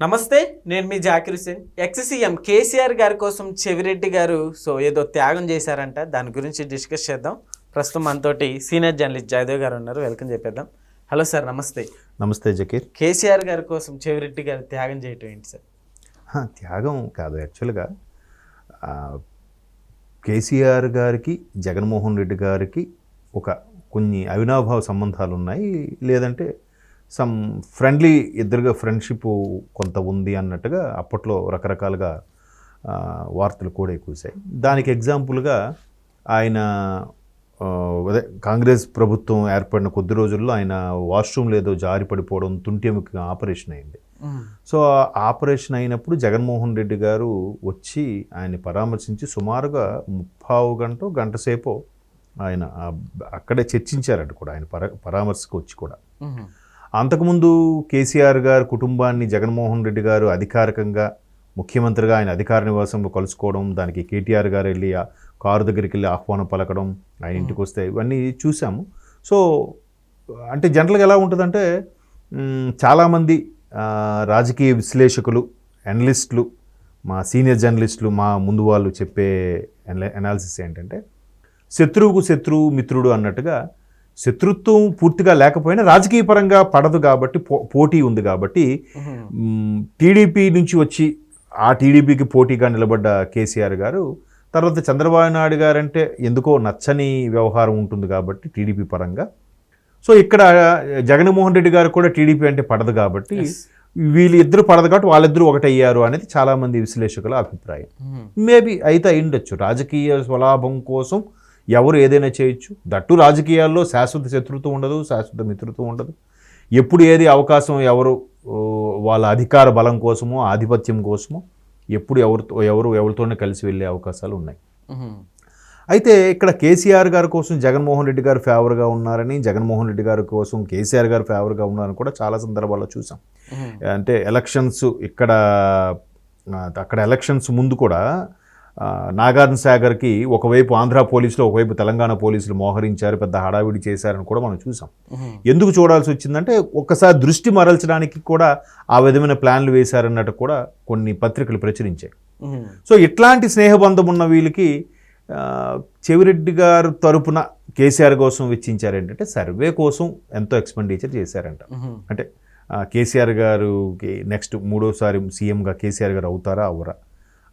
నమస్తే నేను మీ Zakir Hussain ex CM KCR గారి కోసం చెవిరెడ్డి గారు సో ఏదో త్యాగం చేశారంట. దాని గురించి డిస్కస్ చేద్దాం. ప్రస్తుతం మనతోటి సీనియర్ జర్నలిస్ట్ జయదేవ్ గారు ఉన్నారు. వెల్కమ్ చెప్పేద్దాం. హలో సార్ నమస్తే. నమస్తే జకీర్. కేసీఆర్ గారి కోసం చెవిరెడ్డి గారు త్యాగం చేయటం ఏంటి సార్? త్యాగం కాదు యాక్చువల్గా. కేసీఆర్ గారికి జగన్మోహన్ రెడ్డి గారికి ఒక కొన్ని అవినాభావ సంబంధాలు ఉన్నాయి. లేదంటే సమ్ ఫ్రెండ్లీ ఇద్దరుగా ఫ్రెండ్షిప్ కొంత ఉంది అన్నట్టుగా అప్పట్లో రకరకాలుగా వార్తలు కూడా ఎక్కువసాయి దానికి ఎగ్జాంపుల్గా ఆయన అదే కాంగ్రెస్ ప్రభుత్వం ఏర్పడిన కొద్ది రోజుల్లో ఆయన వాష్రూమ్ లేదో జారి పడిపోవడం తుంటెముకి ఆపరేషన్ అయింది. సో ఆ ఆపరేషన్ అయినప్పుడు జగన్మోహన్ రెడ్డి గారు వచ్చి ఆయన్ని పరామర్శించి సుమారుగా ముప్పావు గంట గంట సేపు ఆయన అక్కడే చర్చించారంట కూడా ఆయన పరా పరామర్శకు వచ్చి కూడా. అంతకుముందు కేసీఆర్ గారు కుటుంబాన్ని జగన్మోహన్ రెడ్డి గారు అధికారికంగా ముఖ్యమంత్రిగా ఆయన అధికార నివాసంలో కలుసుకోవడం దానికి కేటీఆర్ గారు వెళ్ళి ఆ కారు దగ్గరికి వెళ్ళి ఆహ్వానం పలకడం ఆయన ఇంటికి వస్తే ఇవన్నీ చూసాము. సో అంటే జనరల్గా ఎలా ఉంటుందంటే చాలామంది రాజకీయ విశ్లేషకులు అనలిస్టులు మా సీనియర్ జర్నలిస్టులు మా ముందు వాళ్ళు చెప్పే అనాలిసిస్ ఏంటంటే శత్రువుకు శత్రువు మిత్రుడు అన్నట్టుగా శత్రుత్వం పూర్తిగా లేకపోయినా రాజకీయ పరంగా పడదు కాబట్టి పో- పోటీ ఉంది కాబట్టి టీడీపీ నుంచి వచ్చి ఆ టీడీపీకి పోటీగా నిలబడ్డ కేసీఆర్ గారు తర్వాత చంద్రబాబు నాయుడు గారు అంటే ఎందుకో నచ్చని వ్యవహారం ఉంటుంది కాబట్టి టీడీపీ పరంగా. సో ఇక్కడ జగన్మోహన్ రెడ్డి గారు కూడా టీడీపీ అంటే పడదు కాబట్టి వీళ్ళు ఇద్దరు పడదు కాబట్టి వాళ్ళిద్దరూ ఒకటయ్యారు అనేది చాలామంది విశ్లేషకుల అభిప్రాయం. మేబీ అయితే అయిండొచ్చు రాజకీయ స్వలాభం కోసం ఎవరు ఏదైనా చేయొచ్చు. దట్టు రాజకీయాల్లో శాశ్వత శత్రుత్వం ఉండదు శాశ్వత మిత్రత్వం ఉండదు. ఎప్పుడు ఏది అవకాశం ఎవరు వాళ్ళ అధికార బలం కోసమో ఆధిపత్యం కోసమో ఎప్పుడు ఎవరితో ఎవరు ఎవరితోనే కలిసి వెళ్ళే అవకాశాలు ఉన్నాయి. అయితే ఇక్కడ కేసీఆర్ గారి కోసం జగన్మోహన్ రెడ్డి గారు ఫేవర్గా ఉన్నారని జగన్మోహన్ రెడ్డి గారి కోసం కేసీఆర్ గారు ఫేవర్గా ఉన్నారని కూడా చాలా సందర్భాల్లో చూసాం. అంటే ఎలక్షన్స్ ఇక్కడ అక్కడ ఎలక్షన్స్ ముందు కూడా నాగార్జున సాగర్కి ఒకవైపు ఆంధ్ర పోలీసులు ఒకవైపు తెలంగాణ పోలీసులు మోహరించారు పెద్ద హడావిడి చేశారని కూడా మనం చూసాం. ఎందుకు చూడాల్సి వచ్చిందంటే ఒక్కసారి దృష్టి మరల్చడానికి కూడా ఆ విధమైన ప్లాన్లు వేశారన్నట్టు కూడా కొన్ని పత్రికలు ప్రచురించాయి. సో ఇట్లాంటి స్నేహబంధం ఉన్న వీళ్ళకి చెవిరెడ్డి గారు తరపున కేసీఆర్ కోసం వెచ్చించారు ఏంటంటే సర్వే కోసం ఎంతో ఎక్స్పెండిచర్ చేశారంట. అంటే కేసీఆర్ గారుకి నెక్స్ట్ మూడోసారి సీఎంగా కేసీఆర్ గారు అవుతారా అవరా?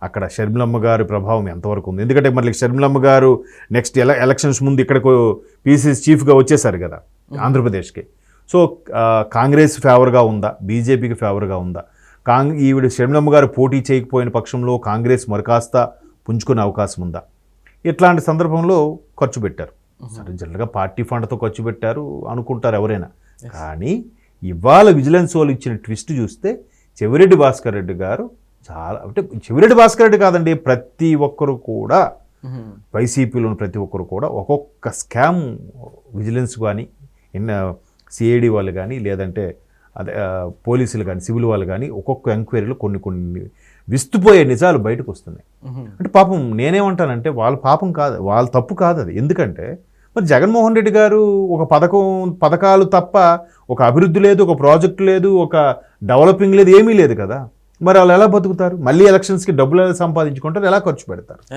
అక్కడ షర్మిలమ్మ గారి ప్రభావం ఎంతవరకు ఉంది? ఎందుకంటే మళ్ళీ షర్మిలమ్మ గారు నెక్స్ట్ ఎల ఎలక్షన్స్ ముందు ఇక్కడకు పీసీసీ చీఫ్గా వచ్చేసారు కదా ఆంధ్రప్రదేశ్కి. సో కాంగ్రెస్ ఫేవర్గా ఉందా? బీజేపీకి ఫేవర్గా ఉందా? కాంగ్ ఈవిడ షర్మిలమ్మ గారు పోటీ చేయకపోయిన పక్షంలో కాంగ్రెస్ మరికాస్త పుంజుకునే అవకాశం ఉందా? ఇట్లాంటి సందర్భంలో ఖర్చు పెట్టారు. సరే జనరల్గా పార్టీ ఫండ్తో ఖర్చు పెట్టారు అనుకుంటారు ఎవరైనా. కానీ ఇవాళ విజిలెన్స్ వాళ్ళు ఇచ్చిన ట్విస్ట్ చూస్తే చెవిరెడ్డి భాస్కర్ రెడ్డి గారు చాలా అంటే చెవిరెడ్డి భాస్కర్ రెడ్డి కాదండి ప్రతి ఒక్కరు కూడా వైసీపీలోని ప్రతి ఒక్కరు కూడా ఒక్కొక్క స్కామ్ విజిలెన్స్ కానీ ఎన్న సిఐడి వాళ్ళు కానీ లేదంటే అదే పోలీసులు కానీ సివిల్ వాళ్ళు కానీ ఒక్కొక్క ఎంక్వైరీలో కొన్ని కొన్ని విస్తుపోయే నిజాలు బయటకు వస్తున్నాయి. అంటే పాపం నేనేమంటానంటే వాళ్ళ పాపం కాదు వాళ్ళ తప్పు కాదు అది. ఎందుకంటే మరి జగన్మోహన్ రెడ్డి గారు ఒక పథకం పథకాలు తప్ప ఒక అభివృద్ధి లేదు ఒక ప్రాజెక్ట్ లేదు ఒక డెవలపింగ్ లేదు ఏమీ లేదు కదా. మరి వాళ్ళు ఎలా బతుకుతారు? మళ్ళీ ఎలక్షన్స్కి డబ్బులు ఎలా సంపాదించుకుంటారు? ఎలా ఖర్చు పెడతారు?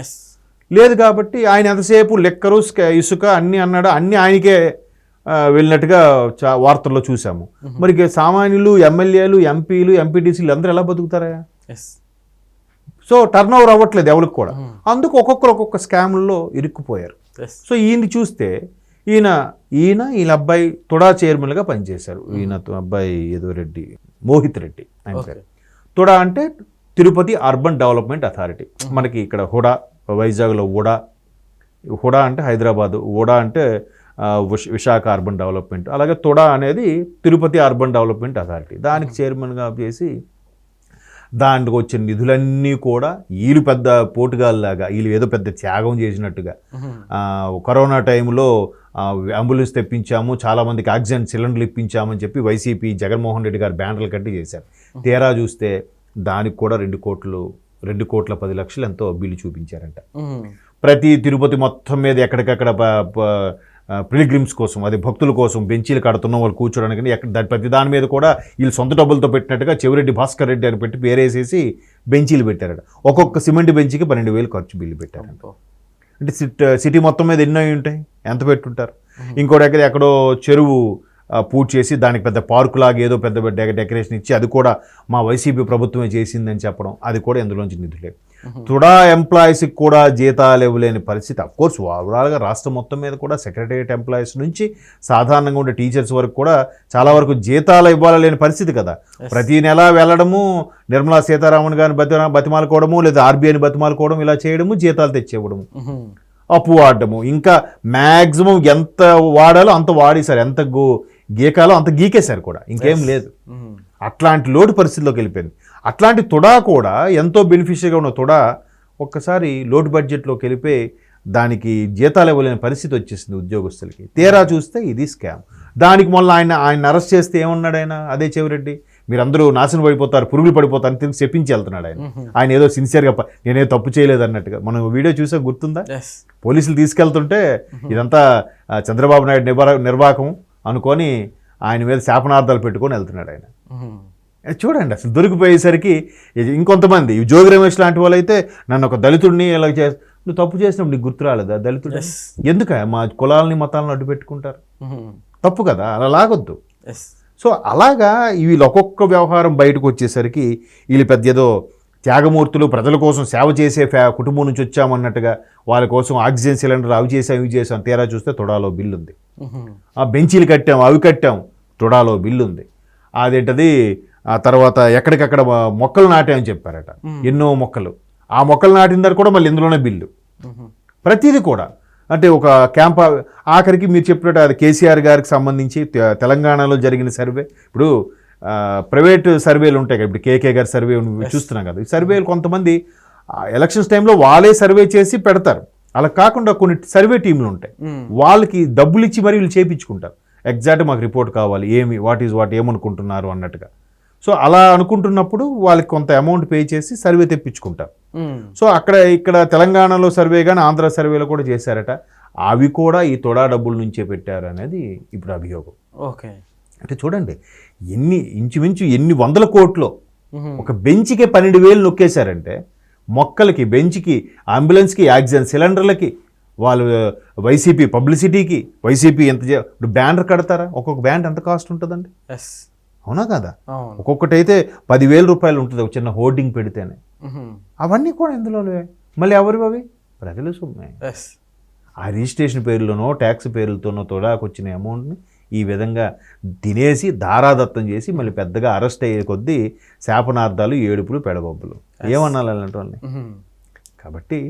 లేదు కాబట్టి ఆయన ఎంతసేపు లెక్కరు స్క- ఇసుక అన్ని అన్నాడు? అన్ని ఆయనకే వెళ్ళినట్టుగా వార్తల్లో చూసాము మరి సామాన్యులు ఎమ్మెల్యేలు ఎంపీలు ఎంపీటీసీలు అందరూ ఎలా బతుకుతారా సో టర్న్ ఓవర్ అవ్వట్లేదు ఎవరికి కూడా. అందుకు ఒక్కొక్కరు ఒక్కొక్క స్కామ్లలో ఇరుక్కుపోయారు. సో ఈయన చూస్తే ఈయన ఈయన ఈయన అబ్బాయి తుడా చైర్మన్గా పనిచేశారు. ఈయన అబ్బాయి ఏదో రెడ్డి మోహిత్ రెడ్డి ఆయన తుడా అంటే తిరుపతి అర్బన్ డెవలప్మెంట్ అథారిటీ మనకి ఇక్కడ హుడా వైజాగ్లో ఉడా హుడా అంటే హైదరాబాద్ ఉడా అంటే విశాఖ అర్బన్ డెవలప్మెంట్ అలాగే తుడా అనేది తిరుపతి అర్బన్ డెవలప్మెంట్ అథారిటీ దానికి చైర్మన్గా చేసి దాంట్లో వచ్చిన నిధులన్నీ కూడా వీళ్ళు పెద్ద పోటుగాల్లాగా వీళ్ళు ఏదో పెద్ద త్యాగం చేసినట్టుగా. కరోనా టైంలో అంబులెన్స్ తెప్పించాము చాలామందికి ఆక్సిజన్ సిలిండర్లు ఇప్పించామని చెప్పి వైసీపీ జగన్మోహన్ రెడ్డి గారు బ్యానర్లు కట్టి చేశారు. తీరా చూస్తే దానికి కూడా రెండు కోట్లు రెండు కోట్ల పది లక్షలు ఎంతో బిల్లు చూపించారంట. ప్రతి తిరుపతి మొత్తం మీద ఎక్కడికక్కడ ప- ప- పిలిగ్రిమ్స్ కోసం అది భక్తుల కోసం బెంచీలు కడుతున్న వాళ్ళు కూర్చోడానికి ఎక్కడ దాని ప్రతి దాని మీద కూడా వీళ్ళు సొంత డబ్బులతో పెట్టినట్టుగా చెవిరెడ్డి భాస్కర్ రెడ్డి అని పెట్టి పేరేసేసి బెంచీలు పెట్టారట. ఒక్కొక్క సిమెంట్ బెంచీకి పన్నెండు వేలు ఖర్చు బిల్లు పెట్టారు అబ్బో. అంటే సిట్ మొత్తం మీద ఎన్నో ఉంటాయి? ఎంత పెట్టుంటారు? ఇంకో దగ్గర ఎక్కడో చెరువు పూర్తి చేసి దానికి పెద్ద పార్కు లాగా ఏదో పెద్ద డెకరేషన్ ఇచ్చి అది కూడా మా వైసీపీ ప్రభుత్వమే చేసిందని చెప్పడం అది కూడా ఇందులోంచి నిధులే. తుడా ఎంప్లాయీస్కి కూడా జీతాలు ఇవ్వలేని పరిస్థితి. అఫ్ కోర్స్ ఓవరాల్గా రాష్ట్రం మొత్తం మీద కూడా సెక్రటరియట్ ఎంప్లాయీస్ నుంచి సాధారణంగా ఉండే టీచర్స్ వరకు కూడా చాలా వరకు జీతాలు ఇవ్వాలలేని పరిస్థితి కదా. ప్రతి నెల వెళ్ళడము నిర్మలా సీతారామన్ గారిని బతి బతిమాలుకోవడము లేదా ఆర్బీఐని బతిమాలుకోవడం ఇలా చేయడము జీతాలు తెచ్చివ్వడము. అప్పు వాడడము. ఇంకా మ్యాక్సిమం ఎంత వాడాలో అంత వాడేశారు ఎంత గో గీకాలో అంత గీకేశారు కూడా. ఇంకేం లేదు. అట్లాంటి లోటు పరిస్థితిలోకి వెళ్ళిపోయింది. అట్లాంటి తుడా కూడా ఎంతో బెనిఫిషియల్గా ఉన్న తుడా ఒక్కసారి లోటు బడ్జెట్లోకి వెళ్ళిపోయి దానికి జీతాలు ఇవ్వలేని పరిస్థితి వచ్చేసింది ఉద్యోగస్తులకి. తీరా చూస్తే ఇది స్కామ్ దానికి మొన్న ఆయన ఆయన అరెస్ట్ చేస్తే ఏమన్నాడు ఆయన? అదే చెవిరెడ్డి. మీరందరూ నాశనం పడిపోతారు పురుగులు పడిపోతారు అని తిరిగి చెప్పించి వెళ్తున్నాడు ఆయన. ఆయన ఏదో సిన్సియర్గా నేనే తప్పు చేయలేదు అన్నట్టుగా. మనం వీడియో చూసా గుర్తుందా? పోలీసులు తీసుకెళ్తుంటే ఇదంతా చంద్రబాబు నాయుడు నిర్వా నిర్వాహకం అనుకొని ఆయన మీద శాపనార్థాలు పెట్టుకొని వెళ్తున్నాడు ఆయన. చూడండి అసలు దొరికిపోయేసరికి ఇంకొంతమంది జోగి రమేష్ లాంటి వాళ్ళు అయితే నన్ను ఒక దళితుడిని ఇలా చే నువ్వు తప్పు చేసినప్పుడు నీకు గుర్తు రాలేదా దళితుడు. ఎందుక మా కులాలని మతాలను అడ్డు పెట్టుకుంటారు. తప్పు కదా అలా లాగొద్దు. సో అలాగా వీళ్ళు ఒక్కొక్క వ్యవహారం బయటకు వచ్చేసరికి వీళ్ళు పెద్ద ఏదో త్యాగమూర్తులు ప్రజల కోసం సేవ చేసే ఫ్యా కుటుంబం నుంచి వచ్చామన్నట్టుగా వాళ్ళ కోసం ఆక్సిజన్ సిలిండర్ అవి చేసాం ఇవి చేసాం. తీరా చూస్తే తొడాలో బిల్లు ఉంది. ఆ బెంచీలు కట్టాం అవి కట్టాం. తుడాలో బిల్లు ఉంది అదేంటది? ఆ తర్వాత ఎక్కడికక్కడ మొక్కలు నాటామని చెప్పారట. ఎన్నో మొక్కలు. ఆ మొక్కలు నాటిన దగ్గర కూడా మళ్ళీ ఇందులోనే బిల్లు. ప్రతిదీ కూడా. అంటే ఒక క్యాంప్ ఆఖరికి మీరు చెప్పినట్టు అది కేసీఆర్ గారికి సంబంధించి తెలంగాణలో జరిగిన సర్వే. ఇప్పుడు ప్రైవేట్ సర్వేలు ఉంటాయి కదా ఇప్పుడు కేకే గారి సర్వే చూస్తున్నాం కదా ఈ సర్వేలు కొంతమంది ఎలక్షన్స్ టైంలో వాళ్ళే సర్వే చేసి పెడతారు. అలా కాకుండా కొన్ని సర్వే టీంలు ఉంటాయి. మ్మ్. వాళ్ళకి డబ్బులు ఇచ్చి మరి వీళ్ళు చేయించుకుంటారు ఎగ్జాక్ట్ మాకు రిపోర్ట్ కావాలి ఏమి వాట్ ఈజ్ వాట్ ఏమనుకుంటున్నారు అన్నట్టుగా. సో అలా అనుకుంటున్నప్పుడు వాళ్ళకి కొంత అమౌంట్ పే చేసి సర్వే తెప్పించుకుంటారు. మ్మ్. సో అక్కడ ఇక్కడ తెలంగాణలో సర్వే కానీ ఆంధ్ర సర్వేలో కూడా చేశారట. అవి కూడా ఈ తొడా డబ్బుల నుంచే పెట్టారు అనేది ఇప్పుడు అభియోగం. ఓకే అంటే చూడండి ఎన్ని ఇంచుమించు ఎన్ని వందల కోట్లు. ఒక బెంచ్కే పన్నెండు వేలు నొక్కేశారంటే మొక్కలకి బెంచ్కి అంబులెన్స్కి ఆక్సిజన్ సిలిండర్లకి వాళ్ళు వైసీపీ పబ్లిసిటీకి వైసీపీ ఎంత ఇప్పుడు బ్యానర్ కడతారా? ఒక్కొక్క బ్యాండ్ ఎంత కాస్ట్ ఉంటుందండి? ఎస్. అవునా కదా? అవును. ఒక్కొక్కటి అయితే పదివేల రూపాయలు ఉంటుంది ఒక చిన్న హోర్డింగ్ పెడితేనే. అవన్నీ కూడా ఇందులోనే మళ్ళీ ఎవరు అవి? ప్రజలు సొమ్మే. ఎస్. ఆ రిజిస్ట్రేషన్ పేర్లనో ట్యాక్స్ పేర్లతోనో తొడాకు వచ్చిన అమౌంట్ని ఈ విధంగా తినేసి దారాదత్తం చేసి మళ్ళీ పెద్దగా అరెస్ట్ అయ్యే కొద్దీ శాపనార్థాలు ఏడుపులు పెడబొబ్బులు ఏమన్నాలి అలాంటి వాళ్ళని. కాబట్టి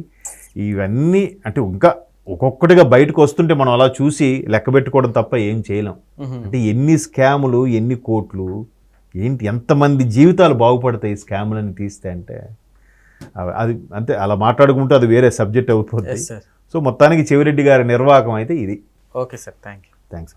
ఇవన్నీ అంటే ఇంకా ఒక్కొక్కటిగా బయటకు వస్తుంటే మనం అలా చూసి లెక్క పెట్టుకోవడం తప్ప ఏం చేయలేం. అంటే ఎన్ని స్కాములు ఎన్ని కోట్లు ఏంటి ఎంతమంది జీవితాలు బాగుపడతాయి ఈ స్కాములని తీస్తే అంటే అది అంతే అలా మాట్లాడుకుంటే అది వేరే సబ్జెక్ట్ అయిపోతుంది సార్ సో మొత్తానికి చెవిరెడ్డి గారి నిర్వాహకం అయితే ఇది. Okay sir thank you thanks